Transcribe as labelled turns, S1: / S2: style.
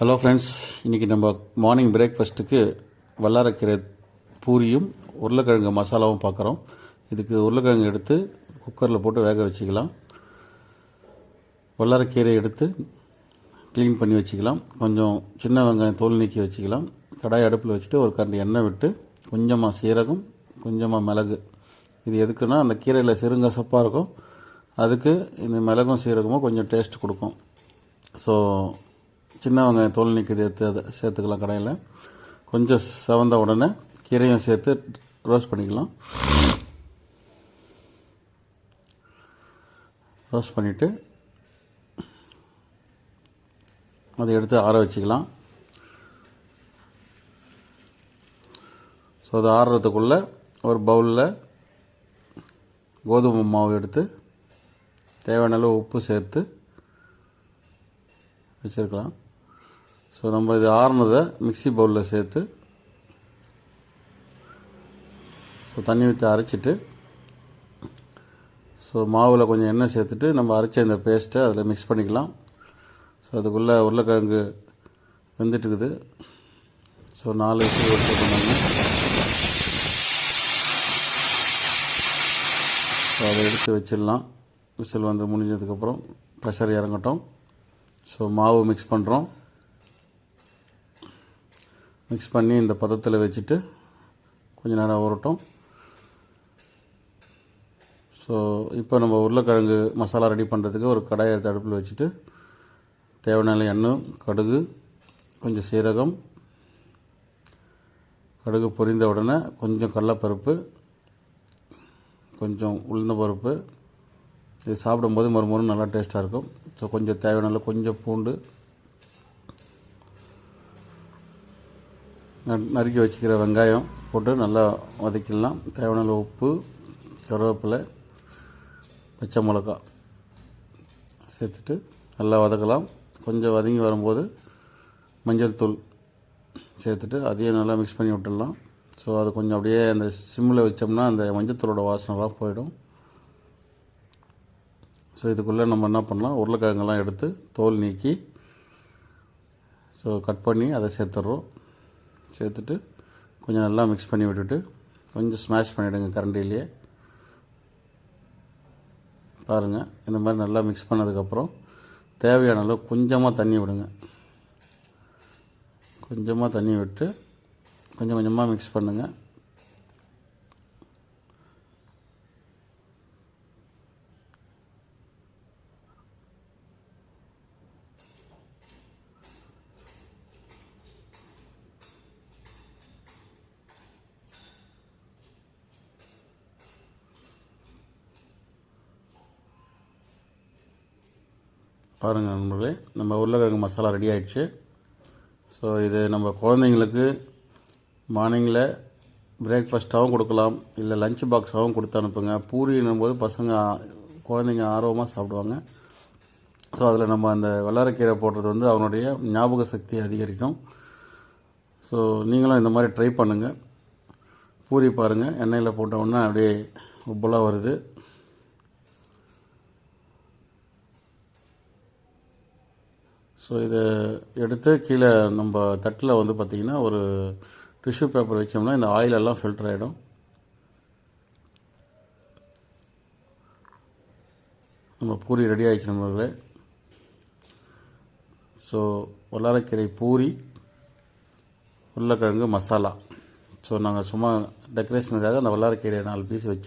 S1: Hello friends இன்றைக்கி நம்ம morning பிரேக்ஃபாஸ்ட்டுக்கு வல்லாரக்கீரை பூரியும் உருளைக்கிழங்கு மசாலாவும் பார்க்குறோம். இதுக்கு உருளைக்கிழங்கு எடுத்து குக்கரில் போட்டு வேக வச்சுக்கலாம். வல்லாரக்கீரை எடுத்து க்ளீன் பண்ணி வச்சுக்கலாம். கொஞ்சம் சின்ன வெங்காயம் தோல் நீக்கி வச்சுக்கலாம். கடாய் அடுப்பில் வச்சுட்டு ஒரு கரண்டி எண்ணெய் விட்டு கொஞ்சமாக சீரகம் கொஞ்சமாக மிளகு. இது எதுக்குன்னா அந்த கீரையில் சிறுங்கசப்பாக இருக்கும். அதுக்கு இந்த மிளகும் சீரகமும் கொஞ்சம் டேஸ்ட் கொடுக்கும். ஸோ சின்ன வெங்காயம் தோல் நீக்கி சேர்த்து அதை சேர்த்துக்கலாம் கடையில். கொஞ்சம் செவந்த உடனே கீரையும் சேர்த்து ரோஸ்ட் பண்ணிக்கலாம். ரோஸ்ட் பண்ணிவிட்டு அதை எடுத்து ஆற வச்சுக்கலாம். ஸோ அது ஆறுறதுக்குள்ளே ஒரு பவுலில் கோதுமை மாவு எடுத்து தேவையான அளவு உப்பு சேர்த்து வச்சுருக்கலாம். ஸோ நம்ம இது ஆறுனதை மிக்ஸி பவுலில் சேர்த்து ஸோ தண்ணி ஊற்றி அரைச்சிட்டு ஸோ மாவில் கொஞ்சம் எண்ணெய் சேர்த்துட்டு நம்ம அரைச்ச இந்த பேஸ்ட்டை அதில் மிக்ஸ் பண்ணிக்கலாம். ஸோ அதுக்குள்ளே உருளைக்கிழங்கு வெந்துட்டுருக்குது ஸோ நாலு விசில் பண்ணாங்க ஸோ அதை எடுத்து வச்சிடலாம். விசில் வந்து முடிஞ்சதுக்கப்புறம் ப்ரெஷர் இறங்கட்டும். ஸோ மாவு மிக்ஸ் பண்ணுறோம் மிக்ஸ் பண்ணி இந்த பதத்தில் வச்சுட்டு கொஞ்சம் நேரம் ஊறட்டும். ஸோ இப்போ நம்ம உருளைக்கிழங்கு மசாலா ரெடி பண்ணுறதுக்கு ஒரு கடாயை எடுத்து அடுப்பில் வச்சுட்டு தேவையான எண்ணெய் கடுகு கொஞ்சம் சீரகம் கடுகு பொரிந்த உடனே கொஞ்சம் கடலைப்பருப்பு கொஞ்சம் உளுந்த பருப்பு. இது சாப்பிடும்போது மறுமுறை நல்லா டேஸ்ட்டாக இருக்கும். ஸோ கொஞ்சம் தேவையான கொஞ்சம் பூண்டு நறுக்கி வச்சுக்கிற வெங்காயம் போட்டு நல்லா வதக்கிடலாம். தேவையான உப்பு கருவேப்பிலை பச்சை மிளகா சேர்த்துட்டு நல்லா வதக்கலாம். கொஞ்சம் வதங்கி வரும்போது மஞ்சள் தூள் சேர்த்துட்டு அதையும் நல்லா மிக்ஸ் பண்ணி விட்டுடலாம். ஸோ அது கொஞ்சம் அப்படியே அந்த சிம்மில் வச்சோம்னா அந்த மஞ்சத்தூளோட வாசனைலாம் போயிடும். ஸோ இதுக்குள்ளே நம்ம என்ன பண்ணலாம்? உருளைக்கிழங்கெல்லாம் எடுத்து தோல் நீக்கி ஸோ கட் பண்ணி அதை சேர்த்துட்றோம். சேர்த்துட்டு கொஞ்சம் நல்லா மிக்ஸ் பண்ணி விட்டுட்டு கொஞ்சம் ஸ்மாஷ் பண்ணிவிடுங்க கரண்டிலேயே பாருங்கள் இந்த மாதிரி நல்லா மிக்ஸ் பண்ணதுக்கப்புறம் தேவையான அளவு கொஞ்சமாக தண்ணி விடுங்க. கொஞ்சமாக தண்ணி விட்டு கொஞ்சம் கொஞ்சமாக மிக்ஸ் பண்ணுங்கள் பாருங்கள் நண்பர்களே நம்ம உருளைக்கிழங்கு மசாலா ரெடி ஆயிடுச்சு. ஸோ இது நம்ம குழந்தைங்களுக்கு மார்னிங்கில் பிரேக்ஃபாஸ்ட்டாகவும் கொடுக்கலாம் இல்லை லஞ்ச் பாக்ஸாகவும் கொடுத்து அனுப்புங்க. பூரின்னும் போது பசங்க குழந்தைங்க ஆர்வமாக சாப்பிடுவாங்க. ஸோ அதில் நம்ம அந்த வெள்ளாரக்கீரை போடுறது வந்து அவனுடைய ஞாபக சக்தி அதிகரிக்கும். ஸோ நீங்களும் இந்த மாதிரி ட்ரை பண்ணுங்கள் பூரி பாருங்கள் எண்ணெயில் போட்ட உடனே அப்படியே உப்பலாக வருது. ஸோ இதை எடுத்து கீழே நம்ம தட்டில் வந்து பார்த்திங்கன்னா ஒரு டிஷ்யூ பேப்பர் வச்சோம்னா இந்த ஆயில் எல்லாம் ஃபில்டர் ஆகிடும் நம்ம பூரி ரெடி ஆகிடுச்சு நம்மளே ஸோ வல்லாரக்கீரை பூரி உருளைக்கிழங்கு மசாலா. ஸோ நாங்கள் சும்மா டெக்கரேஷனுக்காக அந்த வல்லாரக்கீரை நாலு பீஸ் வச்சு